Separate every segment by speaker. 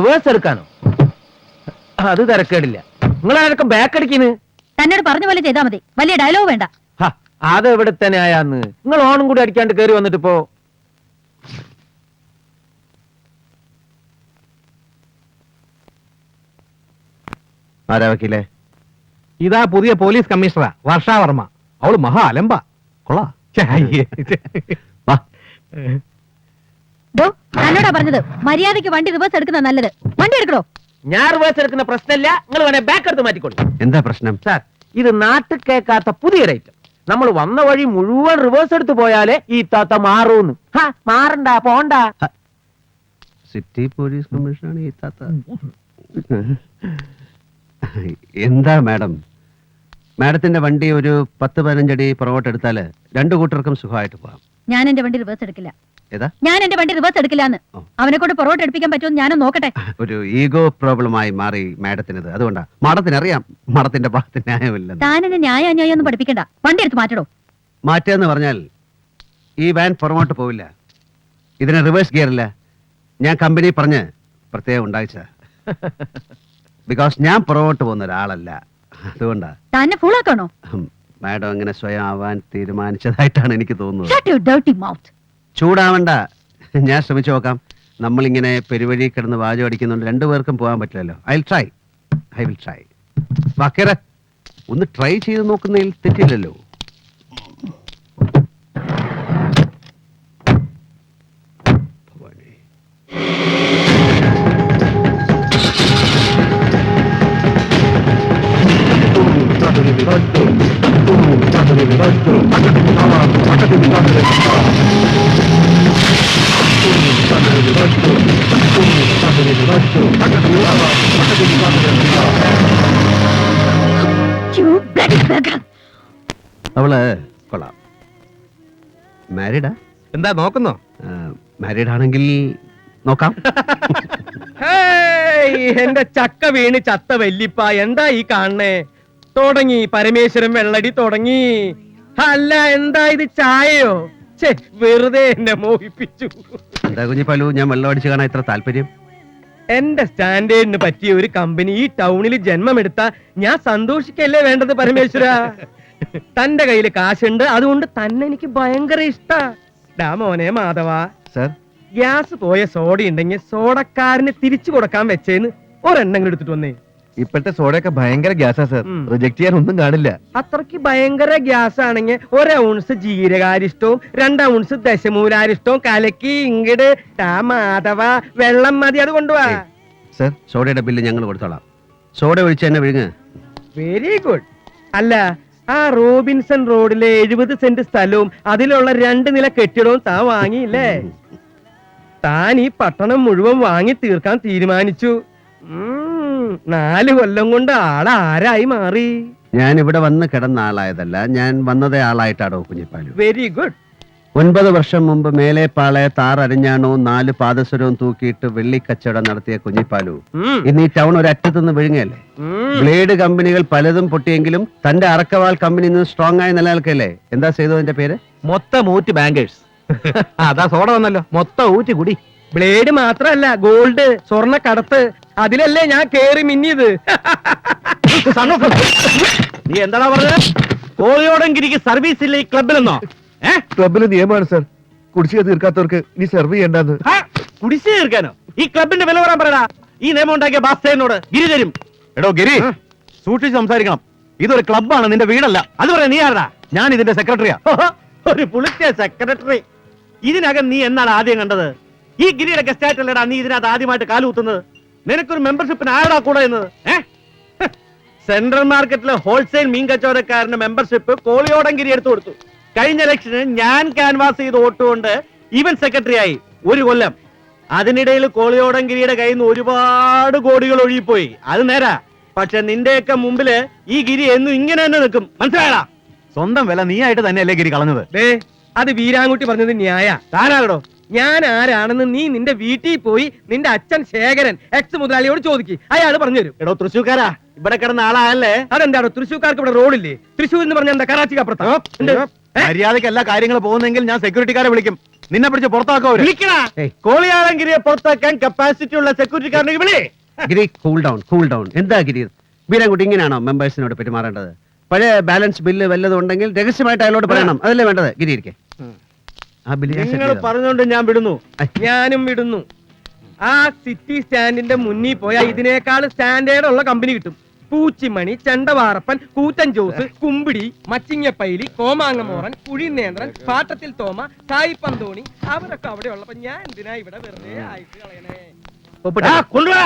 Speaker 1: Reverse
Speaker 2: എടുക്കാനോ? അത് തിരക്കേടില്ല. നിങ്ങൾ ആരൊക്കെ ബാക്ക് അടിക്കുന്നു
Speaker 1: തന്നോട് പറഞ്ഞ പോലെ ചെയ്താൽ മതി. വലിയ ഡയലോഗ് വേണ്ട.
Speaker 2: അത് എവിടെ തന്നെ ആയാന്ന് നിങ്ങൾ ഓണും കൂടി അടിക്കാണ്ട് കയറി വന്നിട്ട് ഇപ്പോ ആരാ വക്കീലേ?
Speaker 3: ഇതാ പുതിയ പോലീസ് കമ്മീഷണറാ വർഷാവർമ്മ. അവൾ മഹാ അലമ്പ. കൊള്ളാ.
Speaker 1: തന്നോടാ പറഞ്ഞത്. മര്യാദയ്ക്ക് വണ്ടി റിവേഴ്സ് എടുക്കുന്ന നല്ലത്. വണ്ടി എടുക്കടോ
Speaker 2: ഞാൻ റിവേഴ്സ് എടുക്കുന്ന പ്രശ്നമില്ല നിങ്ങൾ വേണേ ബാക്ക് എടുത്ത് മാറ്റിക്കോളൂ.
Speaker 4: എന്താ പ്രശ്നം?
Speaker 2: സാർ ഇത് നാട്ടിൽ കേൾക്കാത്ത പുതിയ ഐറ്റം നമ്മൾ വന്ന വഴി മുഴുവൻ റിവേഴ്സ് എടുത്ത് പോയാലേ ഈ താത്ത മാറൂന്ന്. മാറണ്ട പോണ്ട.
Speaker 4: സിറ്റി പോലീസ് കമ്മീഷനാണ് ഈ താത്ത. എന്താ മാഡം? മാഡത്തിന്റെ വണ്ടി ഒരു പത്ത് പതിനഞ്ചടി പുറകോട്ട് എടുത്താൽ രണ്ടു കൂട്ടർക്കും സുഖമായിട്ട് പോവാം
Speaker 1: ഞാൻ എന്റെ വണ്ടി റിവേഴ്സ് എടുക്കില്ല.
Speaker 4: ഏതാ?
Speaker 1: ഞാൻ എന്റെ വണ്ടി റിവേഴ്സ് എടുക്കില്ലാന്ന്. അവനെ കൊണ്ട് പൊറോട്ട് എടുപ്പിക്കാൻ പറ്റുമോ ഞാനും നോക്കട്ടെ.
Speaker 4: ഒരു ഈഗോ പ്രോബ്ലമായി മാറി മാഡത്തിനത്. അതുകൊണ്ടാ. മാഡത്തിന് അറിയാം മാഡത്തിന്റെ ഭാഗത്ത് ന്യായമില്ല
Speaker 1: താൻ എന്നെ ന്യായ അന്യായം ഒന്നും പഠിപ്പിക്കണ്ട. വണ്ടി എടുത്ത് മാറ്റടോ.
Speaker 4: മാറ്റുക പറഞ്ഞാൽ ഈ വാൻ പുറമോട്ട് പോവില്ല. ഇതിന് റിവേഴ്സ് ഗിയറില്ല ഞാൻ കമ്പനി പറഞ്ഞ് പ്രത്യേകം ഉണ്ടായിച്ച. ബിക്കോസ് ഞാൻ പുറകോട്ട് പോകുന്ന ഒരാളല്ല. അതുകൊണ്ടാ.
Speaker 1: തന്നെ ഫുള്ളാക്കണോ
Speaker 4: മാഡം അങ്ങനെ സ്വയം ആവാൻ തീരുമാനിച്ചതായിട്ടാണ് എനിക്ക് തോന്നുന്നത്. ചൂടാവണ്ട. ഞാൻ ശ്രമിച്ചു നോക്കാം. നമ്മളിങ്ങനെ പെരുവഴി കിടന്ന് വാചം അടിക്കുന്നുണ്ട് രണ്ടുപേർക്കും പോകാൻ പറ്റില്ലല്ലോ. I will try I will try വാക്കേറെ ഒന്ന് ട്രൈ ചെയ്ത് നോക്കുന്നതിൽ തെറ്റില്ലല്ലോ.
Speaker 1: You bloody beggar.
Speaker 4: അവൾ കൊള്ളാം. മാരീഡാ
Speaker 3: എന്താ നോക്കുന്നോ?
Speaker 4: മാരീഡ് ആണെങ്കിൽ നോക്കാം.
Speaker 2: എന്റെ ചക്ക വീണ് ചത്ത വല്ലിപ്പ എന്താ ഈ കാണണേ തുടങ്ങി പരമേശ്വരൻ വെള്ളടി തുടങ്ങി. അല്ല എന്താ ഇത് ചായയോ? വെറുതെ എന്നെ മോഹിപ്പിച്ചു.
Speaker 4: എന്താ കുഞ്ഞിപ്പാലു ഞാൻ വെള്ളം അടിച്ച് കാണാൻ ഇത്ര താല്പര്യം?
Speaker 2: എന്റെ സ്റ്റാൻഡേർഡിന് പറ്റിയ ഒരു കമ്പനി ഈ ടൗണിൽ ജന്മമെടുത്ത ഞാൻ സന്തോഷിക്കല്ലേ വേണ്ടത് പരമേശ്വര? തന്റെ കയ്യിൽ കാശുണ്ട് അതുകൊണ്ട് തന്നെ എനിക്ക് ഭയങ്കര ഇഷ്ട. മോനെ മാധവ
Speaker 4: സർ?
Speaker 2: ഗ്യാസ് പോയ സോഡ ഉണ്ടെങ്കിൽ സോഡക്കാരന് തിരിച്ചു കൊടുക്കാൻ വെച്ചേന്ന് ഒരെണ്ണം എടുത്തിട്ട് വന്നേ.
Speaker 3: ഇപ്പോഴത്തെ സോഡയൊക്കെ ഭയങ്കര ഗ്യാസാ സർ.
Speaker 2: ഉം.
Speaker 3: റിജക്ട് ചെയ്യാൻ ഒന്നും കാണില്ല.
Speaker 2: അത്രയ്ക്ക് ഭയങ്കര ഗ്യാസ് ആണെങ്കിൽ ഒരു ഔൺസ് ജീരകാരിഷ്ടവും രണ്ട് ഔൺസ് ദശമൂലാരിഷ്ടവും കലക്കി ഇങ്ങട് ടാ മാധവ വെള്ളം മതി അത് കൊണ്ടുപോവാ
Speaker 4: സർ സോഡയുടെ ബില്ല് ഞങ്ങൾ കൊടുത്തോളാം. സോഡ ഒഴിച്ച് തന്നെ വിഴുങ്ങ്.
Speaker 2: വെരി ഗുഡ് അല്ല ആ റോബിൻസൺ റോഡിലെ എഴുപത് സെന്റ് സ്ഥലവും അതിലുള്ള രണ്ട് നില കെട്ടിടവും താൻ വാങ്ങിയില്ലേ? താൻ ഈ പട്ടണം മുഴുവൻ വാങ്ങി തീർക്കാൻ തീരുമാനിച്ചു. ഉം, നാല് കൊല്ലം കൊണ്ട് ആളാരായി മാറി.
Speaker 4: ഞാൻ ഇവിടെ വന്ന് കിടന്ന ആളായതല്ല ഞാൻ വന്നതേ ആളായിട്ടാണോ കുഞ്ഞിപ്പാലു.
Speaker 2: വെരി ഗുഡ്
Speaker 4: ഒൻപത് വർഷം മുമ്പ് മേലേപ്പാളെ താറരിഞ്ഞാണവും നാല് പാദസരവും തൂക്കിയിട്ട് വെള്ളിക്കച്ചവടം നടത്തിയ കുഞ്ഞിപ്പാലു. ഇന്ന് ഈ ടൗൺ ഒരു അറ്റത്തുനിന്ന് വിഴുങ്ങല്ലേ ബ്ലേഡ് കമ്പനികൾ പലതും പൊട്ടിയെങ്കിലും തന്റെ അറക്കവാൾ കമ്പനി ഇന്ന് സ്ട്രോങ് ആയി നിലനിൽക്കല്ലേ? എന്താ ചെയ്തതിന്റെ പേര്?
Speaker 3: മൊത്തം ഊറ്റ് ബാങ്കേഴ്സ്. അതാ സോഡ വന്നല്ലോ. മൊത്തം ഊറ്റ് കുടി.
Speaker 2: ബ്ലേഡ് മാത്രല്ല ഗോൾഡ് സ്വർണ കടത്ത് അതിലല്ലേ ഞാൻ കേറി മിന്നിയത്?
Speaker 3: നീ എന്താടാ പറഞ്ഞത് കോളിയോടെങ്കിരിക്ക് സർവീസ് ഇല്ല ഈ ക്ലബിലെന്നോ ഏ?
Speaker 5: ക്ലബിലെ നിയമമാണ് സർ കുടിശ്ശിക തീർക്കാത്തവർക്ക് ഇനി സെർവ് ചെയ്യേണ്ടത്.
Speaker 3: ഹാ, കുടിശ്ശിക തീർക്കാനോ? ഈ ക്ലബിന്റെ വില പറയാൻ പറയടാ. ഈ നിയമം ഉണ്ടാക്കിയ ബാസ്തേനോട് ഗിരി തരും. എടോ ഗിരി. സൂക്ഷിച്ച് സംസാരിക്കണം. ഇതൊരു ക്ലബാണ് നിന്റെ വീടല്ല. അത് പറയാ നീ ആരടാ? ഞാൻ ഇതിന്റെ സെക്രട്ടറിയാ ഒരു പുളിച്ച സെക്രട്ടറി ഇതിനകം നീ എന്നാണ് ആദ്യം കണ്ടത്? ഈ ഗിരിയുടെ ഗസ്റ്റ് ആയിട്ടല്ലടാ നീ ഇതിനകത്ത് ആദ്യമായിട്ട് കാലുകുത്തുന്നത് നിനക്കൊരു മെമ്പർഷിപ്പിന് ആരടാ കൂടെ എന്ന് സെൻട്രൽ മാർക്കറ്റിലെ ഹോൾസെയിൽ മീൻ കച്ചവടക്കാരന്റെ മെമ്പർഷിപ്പ് കോളിയോടങ്കിരി എടുത്തു കൊടുത്തു. കഴിഞ്ഞ ഇലക്ഷന് ഞാൻ ക്യാൻവാസ് ചെയ്ത് വോട്ടുകൊണ്ട് ഇവൻ സെക്രട്ടറി ആയി ഒരു കൊല്ലം. അതിനിടയിൽ കോളിയോടങ്കിരിയുടെ കയ്യിൽ നിന്ന് ഒരുപാട് കോടികൾ ഒഴുകിപ്പോയി. അത് നേരാ. പക്ഷെ നിന്റെയൊക്കെ മുമ്പിൽ ഈ ഗിരി എന്നും ഇങ്ങനെ തന്നെ നിൽക്കും. മനസ്സിലായടാ? സ്വന്തം വില നീ ആയിട്ട് തന്നെയല്ലേ ഗിരി കളഞ്ഞത്?
Speaker 2: അത് വീരാങ്കുട്ടി പറഞ്ഞത് ന്യായ.
Speaker 3: താനാകടോ
Speaker 2: ഞാൻ ആരാണെന്ന് നീ നിന്റെ വീട്ടിൽ പോയി നിന്റെ അച്ഛൻ ശേഖരൻ എക്സ് മുതലാളിയോട് ചോദിക്ക്. അയാൾ പറഞ്ഞുതരും.
Speaker 3: എടോ തൃശ്ശൂക്കാരാ ഇവിടെ കിടന്ന ആളായല്ലേ
Speaker 2: അതെന്താണോ തൃശ്ശൂർക്കാർക്ക് ഇവിടെ റോഡില്ലേ തൃശ്ശൂർ എന്ന് പറഞ്ഞ എന്താ കറാച്ചിക്ക് അപ്പുറത്താ മര്യാദയ്ക്ക്
Speaker 3: മര്യാദയ്ക്ക് എല്ലാ കാര്യങ്ങളും പോകുന്നെങ്കിൽ ഞാൻ സെക്യൂരിറ്റിക്കാരെ വിളിക്കും. നിന്നെ പിടിച്ച് പുറത്താക്കോ. കോളിയാളങ്കിരിയെ പുറത്താക്കാൻ കപ്പാസിറ്റി ഉള്ള സെക്യൂരിറ്റിക്കാരനെ വിളി.
Speaker 4: Giri cool down cool down എന്താ ഗിരി? വീരൻകുട്ടി ഇങ്ങനെയാണോ മെമ്പേഴ്സിനോട് പെരുമാറേണ്ടത് പഴയ ബാലൻസ് ബില്ല് വല്ലതും ഉണ്ടെങ്കിൽ രഹസ്യമായിട്ട് അയാളോട് പറയണം. അതല്ലേ വേണ്ടത്? ഗിരി ഇരിക്കെ.
Speaker 3: നിങ്ങൾ. പറഞ്ഞോണ്ട് ഞാൻ വിടുന്നു.
Speaker 2: ഞാനും വിടുന്നു. ആ സിറ്റി സ്റ്റാൻഡിന്റെ മുന്നിൽ പോയാൽ ഇതിനേക്കാൾ സ്റ്റാൻഡേർഡ് ഉള്ള കമ്പനി കിട്ടും. പൂച്ചിമണി ചെണ്ടവാറപ്പൻ കൂറ്റൻ ജോസ് കുമ്പിടി മച്ചിങ്ങപ്പൈലി കോമാങ്ങമോറൻ കുഴിനേന്ദ്രൻ പാട്ടത്തിൽ തോമ സായി പന്തോണി അവരൊക്കെ അവിടെ ഉള്ളപ്പോ ഞാൻ എന്തിനാ ഇവിടെ വെറുതെ ആയിട്ട് കളയണേ?
Speaker 3: കൊണ്ടുവാ!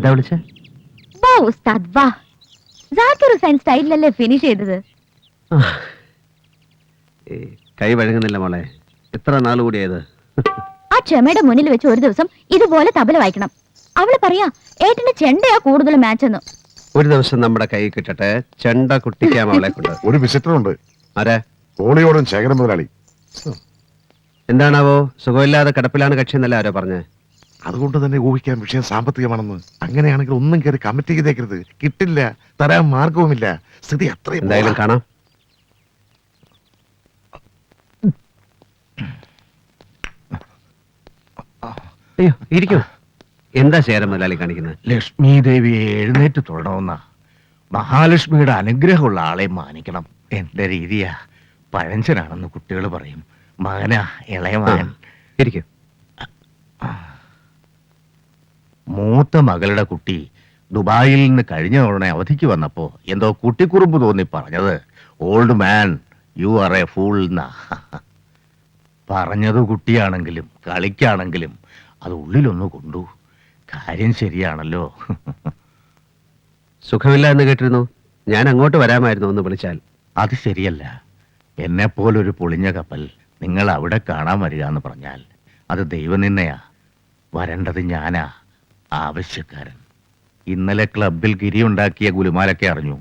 Speaker 4: എന്താ വിളിച്ചേ?
Speaker 1: വാ ഉസ്താദ് വാ. ജാക്കിർ ഹുസൈൻ സ്റ്റൈലിലല്ലേ ഫിനിഷ് ചെയ്തത്?
Speaker 4: കൈ വഴങ്ങുന്നില്ല മോളെ. എത്ര നാൾ
Speaker 1: ആ ക്ഷമയുടെ മുന്നിൽ വെച്ച് ഒരു ദിവസം ഇതുപോലെ തബല വായിക്കണം. അവൾ പറയാ ഏട്ടന്റെ ചെണ്ടയാ കൂടുതൽ മാച്ച് എന്ന്.
Speaker 4: ഒരു ദിവസം നമ്മുടെ കൈ കിട്ടട്ടെ. ചെണ്ട കുട്ടിക്കാം അവളെ കൊണ്ട്.
Speaker 5: ഒരു വിസിറ്റർ ഉണ്ട്
Speaker 4: ആരാ?
Speaker 5: കോളിയോടും ശേഖരൻ മുതലാളി.
Speaker 4: എന്താണാവോ സുഖമില്ലാതെ കിടപ്പിലാണ് കക്ഷി എന്നല്ല ആരോ പറഞ്ഞേ?
Speaker 5: അതുകൊണ്ട് തന്നെ ഊഹിക്കാൻ വിഷയം സാമ്പത്തികമാണെന്ന്. അങ്ങനെയാണെങ്കിൽ ഒന്നും കയറി കമ്മിറ്റി ചെയ്തേക്കരുത്. കിട്ടില്ല തരാൻ മാർഗവുമില്ല. സ്ഥിതി അത്രയും
Speaker 4: എന്തായാലും കാണാം. അയ്യോ ഇരിക്കൂ. എന്താ ശേരം മുതലാളി കാണിക്കുന്നത്?
Speaker 6: ലക്ഷ്മി ദേവിയെ എഴുന്നേറ്റ് തൊടണമെന്ന. മഹാലക്ഷ്മിയുടെ അനുഗ്രഹമുള്ള ആളെ മാനിക്കണം. എന്റെ രീതിയാ. പഴഞ്ചനാണെന്ന് കുട്ടികൾ പറയും. മകനാ ഇളയ മകൻ.
Speaker 4: ഇരിക്കൂ.
Speaker 6: മൂത്ത മകളുടെ കുട്ടി ദുബായിൽ നിന്ന് കഴിഞ്ഞ തവണ അവധിക്ക് വന്നപ്പോ എന്തോ കുട്ടിക്കുറുമ്പ് തോന്നി പറഞ്ഞത് old man you are a fool എന്നാ പറഞ്ഞത് കുട്ടിയാണെങ്കിലും കളിക്കാണെങ്കിലും അത് ഉള്ളിലൊന്ന് കൊണ്ടു. കാര്യം ശരിയാണല്ലോ.
Speaker 4: സുഖമില്ല എന്ന് കേട്ടിരുന്നു. ഞാൻ അങ്ങോട്ട് വരാമായിരുന്നു ഒന്ന് വിളിച്ചാൽ.
Speaker 6: അത് ശരിയല്ല. എന്നെ പോലൊരു പൊളിഞ്ഞ കപ്പൽ നിങ്ങൾ അവിടെ കാണാൻ വരിക എന്ന് പറഞ്ഞാൽ അത് ദൈവനിന്നയാ വരേണ്ടത് ഞാനാ. ആവശ്യക്കാരൻ. ഇന്നലെ ക്ലബിൽ ഗിരി ഉണ്ടാക്കിയ ഗുലുമാലൊക്കെ അറിഞ്ഞു.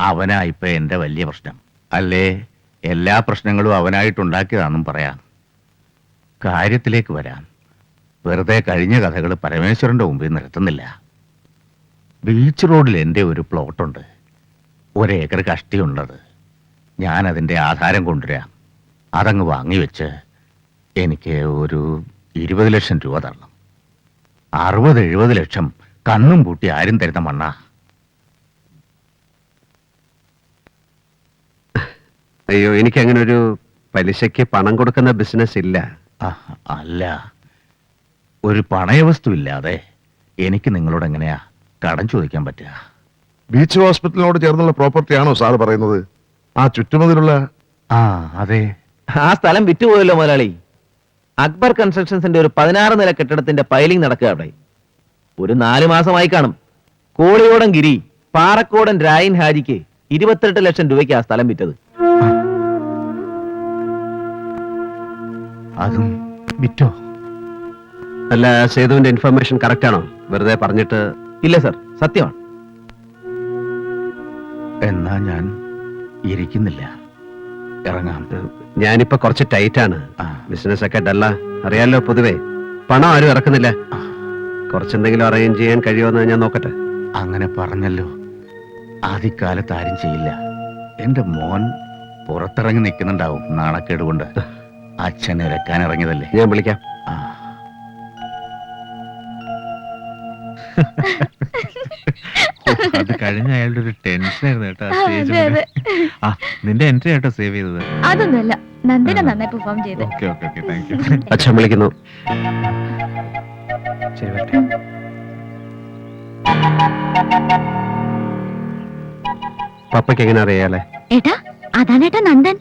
Speaker 6: അവനാ ഇപ്പൊ എന്റെ വലിയ പ്രശ്നം. അല്ലേ? എല്ലാ പ്രശ്നങ്ങളും അവനായിട്ടുണ്ടാക്കിയതാണെന്നും പറയാം. കാര്യത്തിലേക്ക് വരാം. വെറുതെ കഴിഞ്ഞ കഥകൾ പരമേശ്വരന്റെ മുമ്പിൽ നിർത്തുന്നില്ല ബീച്ച് റോഡിൽ എന്റെ ഒരു പ്ലോട്ടുണ്ട്. ഒരേക്കർ കഷ്ടിയുള്ളത്. ഞാൻ അതിന്റെ ആധാരം കൊണ്ടുവരാം. അതങ്ങ് വാങ്ങിവെച്ച് എനിക്ക് ഒരു ഇരുപത് ലക്ഷം രൂപ തരണം. അറുപത് എഴുപത് ലക്ഷം കണ്ണും പൂട്ടി ആരും തരുന്ന മണ്ണ.
Speaker 4: അയ്യോ എനിക്ക് അങ്ങനെ ഒരു പലിശയ്ക്ക് പണം കൊടുക്കുന്ന ബിസിനസ് ഇല്ല.
Speaker 6: അല്ല. ഒരു പണയവസ്തു ഇല്ലാതെ എനിക്ക് നിങ്ങളോട് എങ്ങനെയാ കടം ചോദിക്കാൻ പറ്റുക?
Speaker 5: ബീച്ച് ഹോസ്പിറ്റലിനോട് ചേർന്നുള്ള പ്രോപ്പർട്ടി ആണോ സാറ് പറയുന്നത്? ആ ചുറ്റുമതിലുള്ള
Speaker 6: ആ അതെ.
Speaker 7: ആ സ്ഥലം വിറ്റുപോയല്ലോ മുതലാളി. അക്ബർ കൺസ്ട്രക്ഷൻസിന്റെ ഒരു പതിനാറ് നില കെട്ടിടത്തിന്റെ പൈലിംഗ് നടക്കുക അവിടെ. ഒരു നാല് മാസമായി കാണും. കോളിയോടൻ ഗിരി പാറക്കോടൻ രായൻ ഹാജിക്ക് ഇരുപത്തെട്ട് ലക്ഷം രൂപയ്ക്ക് ആ സ്ഥലം വിറ്റത്.
Speaker 6: അതും വിറ്റോ?
Speaker 4: അല്ല സേതുവിന്റെ ഇൻഫർമേഷൻ കറക്റ്റ് ആണോ? വെറുതെ പറഞ്ഞിട്ട്
Speaker 7: ഇല്ല സർ സത്യമാണ്.
Speaker 6: എന്നാ ഞാൻ ഇരിക്കുന്നില്ല. ഇറങ്ങാം.
Speaker 4: ഞാനിപ്പോ കുറച്ച് ടൈറ്റ് ആണ് ബിസിനസ് ഒക്കെ ഡല്ല. അറിയാലോ പൊതുവേ. പണം ആരും ഇറക്കുന്നില്ല. കുറച്ചെന്തെങ്കിലും അറേഞ്ച് ചെയ്യാൻ കഴിയുമെന്ന് ഞാൻ നോക്കട്ടെ.
Speaker 6: അങ്ങനെ പറഞ്ഞല്ലോ. ആദ്യകാലത്ത് ആരും ചെയ്യില്ല. എന്റെ മോൻ പുറത്തിറങ്ങി നിൽക്കുന്നുണ്ടാവും നാണക്കേട് കൊണ്ട് അച്ഛൻ ഇറക്കാൻ ഇറങ്ങിയതല്ലേ?
Speaker 4: ഞാൻ വിളിക്കാം.
Speaker 6: ആ.
Speaker 8: അത് കഴിഞ്ഞ അയാളുടെ ഒരു ടെൻഷൻ ആയിരുന്നു കേട്ടോ
Speaker 1: ആ, അതെ.
Speaker 8: ആ നിന്റെ എൻട്രി ആട്ടോ സേവ് ചെയ്തത്.
Speaker 1: അതൊന്നുമല്ല നന്ദന നന്നായി പെർഫോം ചെയ്ത്.
Speaker 8: Okay okay okay thank you
Speaker 4: അച്ഛൻ വിളിക്കുന്നു.
Speaker 8: ശരി വരട്ടെ.
Speaker 4: പപ്പയ്ക്ക് എങ്ങനെ അറിയാലേ
Speaker 1: ഏട്ടാ അതാണ് അതാണേട്ടാ നന്ദൻ.